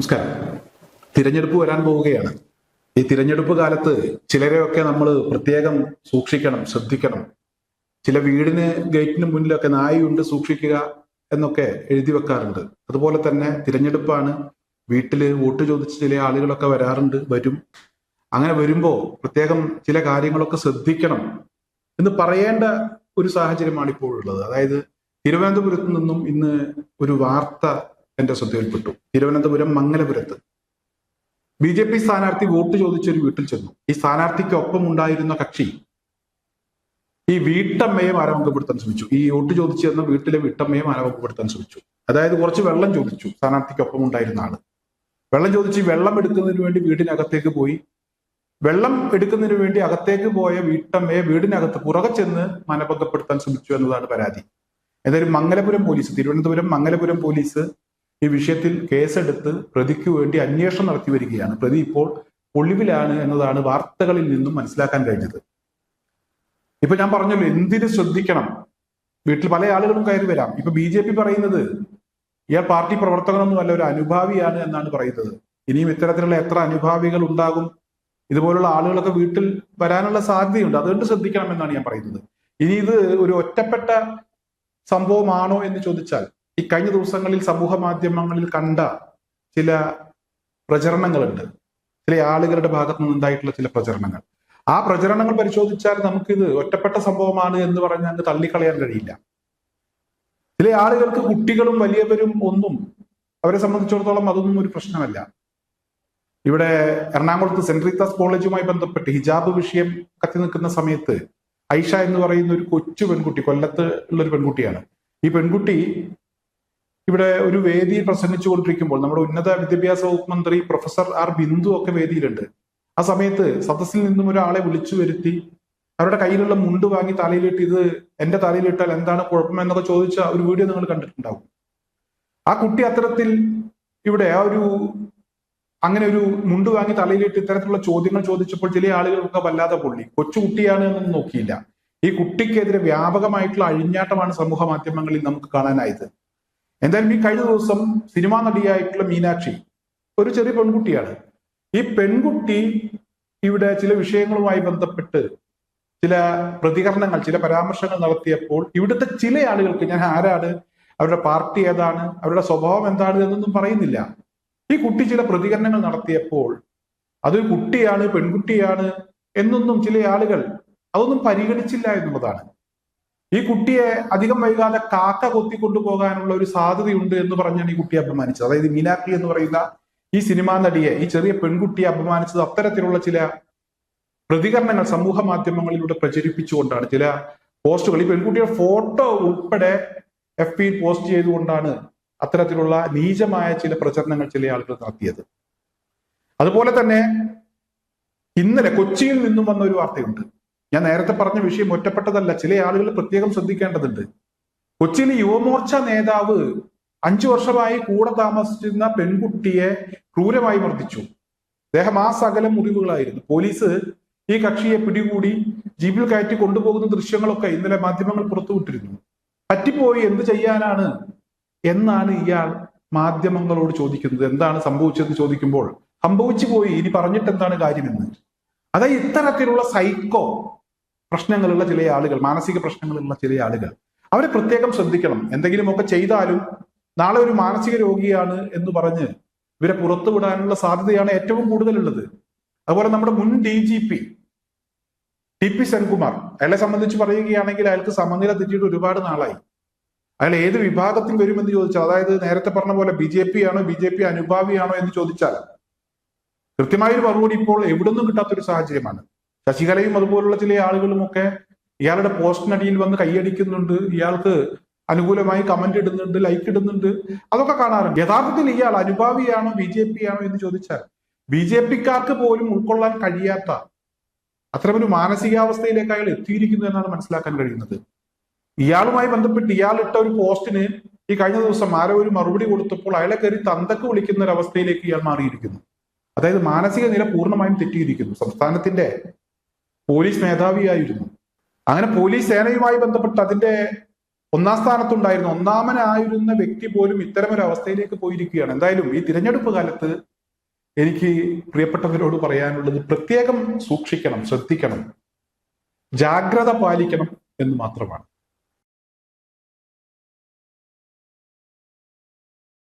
നമസ്കാരം. തിരഞ്ഞെടുപ്പ് വരാൻ പോവുകയാണ്. ഈ തിരഞ്ഞെടുപ്പ് കാലത്ത് ചിലരെയൊക്കെ നമ്മൾ പ്രത്യേകം സൂക്ഷിക്കണം ശ്രദ്ധിക്കണം. ചില വീടിന് ഗേറ്റിന് മുന്നിലൊക്കെ നായുണ്ട് സൂക്ഷിക്കുക എന്നൊക്കെ എഴുതി വെക്കാറുണ്ട്. അതുപോലെ തന്നെ തിരഞ്ഞെടുപ്പാണ് വീട്ടിൽ വോട്ട് ചോദിച്ച് ചില ആളുകളൊക്കെ വരാറുണ്ട് വരും. അങ്ങനെ വരുമ്പോൾ പ്രത്യേകം ചില കാര്യങ്ങളൊക്കെ ശ്രദ്ധിക്കണം എന്ന് പറയേണ്ട ഒരു സാഹചര്യമാണ് ഇപ്പോൾ ഉള്ളത് അതായത് തിരുവനന്തപുരത്ത് നിന്നും ഇന്ന് ഒരു വാർത്ത എന്റെ ശ്രദ്ധയിൽപ്പെട്ടു. തിരുവനന്തപുരം മംഗലപുരത്ത്. ബി ജെ പി സ്ഥാനാർത്ഥി വോട്ട് ചോദിച്ചൊരു വീട്ടിൽ ചെന്നു. ഈ സ്ഥാനാർത്ഥിക്കൊപ്പം ഉണ്ടായിരുന്ന കക്ഷി ഈ വീട്ടമ്മയെ മാനവകപ്പെടുത്താൻ ശ്രമിച്ചു. ഈ വോട്ട് ചോദിച്ചു തന്ന വീട്ടിലെ വീട്ടമ്മയെ മാനവകപ്പെടുത്താൻ ശ്രമിച്ചു. അതായത് കുറച്ച് വെള്ളം ചോദിച്ചു സ്ഥാനാർത്ഥിക്കൊപ്പം ഉണ്ടായിരുന്ന ആൾ. വെള്ളം ചോദിച്ച് വെള്ളം എടുക്കുന്നതിന് വേണ്ടി വീടിനകത്തേക്ക് പോയി. വെള്ളം എടുക്കുന്നതിന് വേണ്ടി അകത്തേക്ക് പോയ വീട്ടമ്മയെ വീടിനകത്ത് പുറകെ ചെന്ന് മാനഭംഗപ്പെടുത്താൻ ശ്രമിച്ചു എന്നതാണ് പരാതി. എന്തായാലും മംഗലപുരം പോലീസ് തിരുവനന്തപുരം മംഗലപുരം പോലീസ് ഈ വിഷയത്തിൽ കേസെടുത്ത് പ്രതിക്ക് വേണ്ടി അന്വേഷണം നടത്തി വരികയാണ്. പ്രതി ഇപ്പോൾ ഒളിവിലാണ് എന്നതാണ് വാർത്തകളിൽ നിന്നും മനസ്സിലാക്കാൻ കഴിഞ്ഞത്. ഇപ്പൊ ഞാൻ പറഞ്ഞല്ലോ എന്തിനു ശ്രദ്ധിക്കണം? വീട്ടിൽ പല ആളുകളും കയറി വരാം. ഇപ്പൊ ബി ജെ പി പറയുന്നത് ഇയാൾ പാർട്ടി പ്രവർത്തകനൊന്നുമല്ല ഒരു അനുഭാവിയാണ് എന്നാണ് പറയുന്നത്. ഇനിയും ഇത്തരത്തിലുള്ള എത്ര അനുഭാവികൾ ഉണ്ടാകും? ഇതുപോലുള്ള ആളുകളൊക്കെ വീട്ടിൽ വരാനുള്ള സാധ്യതയുണ്ട്. അതുകൊണ്ട് ശ്രദ്ധിക്കണം എന്നാണ് ഞാൻ പറയുന്നത്. ഇനി ഇത് ഒരു ഒറ്റപ്പെട്ട സംഭവമാണോ എന്ന് ചോദിച്ചാൽ ഈ കഴിഞ്ഞ ദിവസങ്ങളിൽ സമൂഹ മാധ്യമങ്ങളിൽ കണ്ട ചില പ്രചരണങ്ങളുണ്ട്. ചില ആളുകളുടെ ഭാഗത്തു നിന്നുണ്ടായിട്ടുള്ള ചില പ്രചരണങ്ങൾ. ആ പ്രചരണങ്ങൾ പരിശോധിച്ചാൽ നമുക്കിത് ഒറ്റപ്പെട്ട സംഭവമാണ് എന്ന് പറഞ്ഞ് അങ്ങ് തള്ളിക്കളയാൻ കഴിയില്ല. ചില ആളുകൾക്ക് കുട്ടികളും വലിയവരും ഒന്നും അവരെ സംബന്ധിച്ചിടത്തോളം അതൊന്നും ഒരു പ്രശ്നമല്ല. ഇവിടെ എറണാകുളത്ത് സെന്റ് റീത്താസ് കോളേജുമായി ബന്ധപ്പെട്ട് ഹിജാബ് വിഷയം കത്തി നിൽക്കുന്ന സമയത്ത് ഐഷ എന്ന് പറയുന്ന ഒരു കൊച്ചു പെൺകുട്ടി കൊല്ലത്ത് ഉള്ള ഒരു പെൺകുട്ടിയാണ്. ഈ പെൺകുട്ടി ഇവിടെ ഒരു വേദിയിൽ പ്രസംഗിച്ചു കൊണ്ടിരിക്കുമ്പോൾ നമ്മുടെ ഉന്നത വിദ്യാഭ്യാസ വകുപ്പ് മന്ത്രി പ്രൊഫസർ ആർ ബിന്ദു ഒക്കെ വേദിയിലുണ്ട്. ആ സമയത്ത് സദസ്സിൽ നിന്നും ഒരാളെ വിളിച്ചു വരുത്തി അവരുടെ കയ്യിലുള്ള മുണ്ട് വാങ്ങി തലയിലിട്ട് ഇത് എന്റെ തലയിലിട്ടാൽ എന്താണ് കുഴപ്പം എന്നൊക്കെ ചോദിച്ച ഒരു വീഡിയോ നിങ്ങൾ കണ്ടിട്ടുണ്ടാവും. ആ കുട്ടി അത്തരത്തിൽ ഇവിടെ ആ ഒരു അങ്ങനെ ഒരു മുണ്ട് വാങ്ങി തലയിലിട്ട് ഇത്തരത്തിലുള്ള ചോദ്യങ്ങൾ ചോദിച്ചപ്പോൾ ചില ആളുകൾക്ക് വല്ലാതെ പൊള്ളി. കൊച്ചുകുട്ടിയാണ് എന്നൊന്നും നോക്കിയില്ല. ഈ കുട്ടിക്കെതിരെ വ്യാപകമായിട്ടുള്ള അഴിഞ്ഞാട്ടമാണ് സമൂഹ മാധ്യമങ്ങളിൽ നമുക്ക് കാണാനായത്. എന്തായാലും ഈ കഴിഞ്ഞ ദിവസം സിനിമാ നടിയായിട്ടുള്ള മീനാക്ഷി ഒരു ചെറിയ പെൺകുട്ടിയാണ്. ഈ പെൺകുട്ടി ഇവിടെ ചില വിഷയങ്ങളുമായി ബന്ധപ്പെട്ട് ചില പ്രതികരണങ്ങൾ ചില പരാമർശങ്ങൾ നടത്തിയപ്പോൾ ഇവിടുത്തെ ചില ആളുകൾക്ക് ഞാൻ ആരാണ് അവരുടെ പാർട്ടി ഏതാണ് അവരുടെ സ്വഭാവം എന്താണ് എന്നൊന്നും പറയുന്നില്ല. ഈ കുട്ടി ചില പ്രതികരണങ്ങൾ നടത്തിയപ്പോൾ അതൊരു കുട്ടിയാണ് പെൺകുട്ടിയാണ് എന്നൊന്നും ചില ആളുകൾ അതൊന്നും പരിഗണിച്ചില്ല എന്നുള്ളതാണ്. ഈ കുട്ടിയെ അധികം വൈകാതെ കാക്ക കൊത്തി കൊണ്ടുപോകാനുള്ള ഒരു സാധ്യതയുണ്ട് എന്ന് പറഞ്ഞാണ് ഈ കുട്ടിയെ അപമാനിച്ചത്. അതായത് മീനാക്ഷി എന്ന് പറയുന്ന ഈ സിനിമാ നടിയെ ഈ ചെറിയ പെൺകുട്ടിയെ അപമാനിച്ചത് അത്തരത്തിലുള്ള ചില പ്രതികരണങ്ങൾ സമൂഹ മാധ്യമങ്ങളിലൂടെ പ്രചരിപ്പിച്ചുകൊണ്ടാണ്. ചില പോസ്റ്റുകൾ ഈ പെൺകുട്ടിയുടെ ഫോട്ടോ ഉൾപ്പെടെ എഫ് പിയിൽ പോസ്റ്റ് ചെയ്തുകൊണ്ടാണ് അത്തരത്തിലുള്ള നീചമായ ചില പ്രചരണങ്ങൾ ചില ആളുകൾ നടത്തിയത്. അതുപോലെ തന്നെ ഇന്നലെ കൊച്ചിയിൽ നിന്നും വന്ന ഒരു വാർത്തയുണ്ട്. ഞാൻ നേരത്തെ പറഞ്ഞ വിഷയം ഒറ്റപ്പെട്ടതല്ല. ചില ആളുകൾ പ്രത്യേകം ശ്രദ്ധിക്കേണ്ടതുണ്ട്. കൊച്ചിയിലെ യുവമോർച്ച നേതാവ് അഞ്ചു വർഷമായി കൂടെ താമസിച്ചിരുന്ന പെൺകുട്ടിയെ ക്രൂരമായി മർദ്ദിച്ചു. അദ്ദേഹം ആ സകലം മുറിവുകളായിരുന്നു. പോലീസ് ഈ കക്ഷിയെ പിടികൂടി ജീപ്പിൽ കയറ്റി കൊണ്ടുപോകുന്ന ദൃശ്യങ്ങളൊക്കെ ഇന്നലെ മാധ്യമങ്ങൾ പുറത്തുവിട്ടിരുന്നു. പറ്റിപ്പോയി. എന്ത് ചെയ്യാനാണ്? എന്നാണ് ഇയാൾ മാധ്യമങ്ങളോട് ചോദിക്കുന്നത്. എന്താണ് സംഭവിച്ചതെന്ന് ചോദിക്കുമ്പോൾ സംഭവിച്ചു പോയി ഇനി പറഞ്ഞിട്ട് എന്താണ് കാര്യമെന്ന്. അതായത് ഇത്തരത്തിലുള്ള സൈക്കോ പ്രശ്നങ്ങളുള്ള ചില ആളുകൾ മാനസിക പ്രശ്നങ്ങളുള്ള ചില ആളുകൾ. അവരെ പ്രത്യേകം ശ്രദ്ധിക്കണം. എന്തെങ്കിലുമൊക്കെ ചെയ്താലും നാളെ ഒരു മാനസിക രോഗിയാണ് എന്ന് പറഞ്ഞ് ഇവരെ പുറത്തുവിടാനുള്ള സാധ്യതയാണ് ഏറ്റവും കൂടുതലുള്ളത്. അതുപോലെ നമ്മുടെ മുൻ D G P T P Senkumar അയാളെ സംബന്ധിച്ച് പറയുകയാണെങ്കിൽ അയാൾക്ക് സമനില തെറ്റിയിട്ട് ഒരുപാട് നാളായി. അയാൾ ഏത് വിഭാഗത്തിൽ വരുമെന്ന് ചോദിച്ചാൽ അതായത് നേരത്തെ പറഞ്ഞ പോലെ ബി ജെ പി ആണോ ബി ജെ പി അനുഭാവിയാണോ എന്ന് ചോദിച്ചാൽ കൃത്യമായൊരു മറുപടി ഇപ്പോൾ എവിടെ നിന്നും കിട്ടാത്തൊരു സാഹചര്യമാണ്. ശശികലയും അതുപോലുള്ള ചില ആളുകളുമൊക്കെ ഇയാളുടെ പോസ്റ്റിനടിയിൽ വന്ന് കൈയടിക്കുന്നുണ്ട്. ഇയാൾക്ക് അനുകൂലമായി കമന്റ് ഇടുന്നുണ്ട് ലൈക്ക് ഇടുന്നുണ്ട്. അതൊക്കെ കാണാറുണ്ട്. യഥാർത്ഥത്തിൽ ഇയാൾ അനുഭാവിയാണോ ബി ജെ പി ആണോ എന്ന് ചോദിച്ചാൽ ബി ജെ പിക്കാർക്ക് പോലും ഉൾക്കൊള്ളാൻ കഴിയാത്ത അത്തരമൊരു മാനസികാവസ്ഥയിലേക്ക് അയാൾ എത്തിയിരിക്കുന്നു എന്നാണ് മനസ്സിലാക്കാൻ കഴിയുന്നത്. ഇയാളുമായി ബന്ധപ്പെട്ട് ഇയാൾ ഇട്ട ഒരു പോസ്റ്റിന് ഈ കഴിഞ്ഞ ദിവസം ആരോ ഒരു മറുപടി കൊടുത്തപ്പോൾ അയാളെ കയറി തന്തക്ക് വിളിക്കുന്ന ഒരു അവസ്ഥയിലേക്ക് ഇയാൾ മാറിയിരിക്കുന്നു. അതായത് മാനസിക നില പൂർണമായും തെറ്റിയിരിക്കുന്നു. സംസ്ഥാനത്തിന്റെ പോലീസ് മേധാവിയായിരുന്നു. അങ്ങനെ പോലീസ് സേനയുമായി ബന്ധപ്പെട്ട് അതിന്റെ ഒന്നാം സ്ഥാനത്തുണ്ടായിരുന്നു ഒന്നാമനായിരുന്ന വ്യക്തി പോലും ഇത്തരം ഒരു അവസ്ഥയിലേക്ക് പോയിരിക്കുകയാണ്. എന്തായാലും ഈ തിരഞ്ഞെടുപ്പ് കാലത്ത് എനിക്ക് പ്രിയപ്പെട്ടവരോട് പറയാനുള്ളത് പ്രത്യേകം സൂക്ഷിക്കണം ശ്രദ്ധിക്കണം ജാഗ്രത പാലിക്കണം എന്ന് മാത്രമാണ്.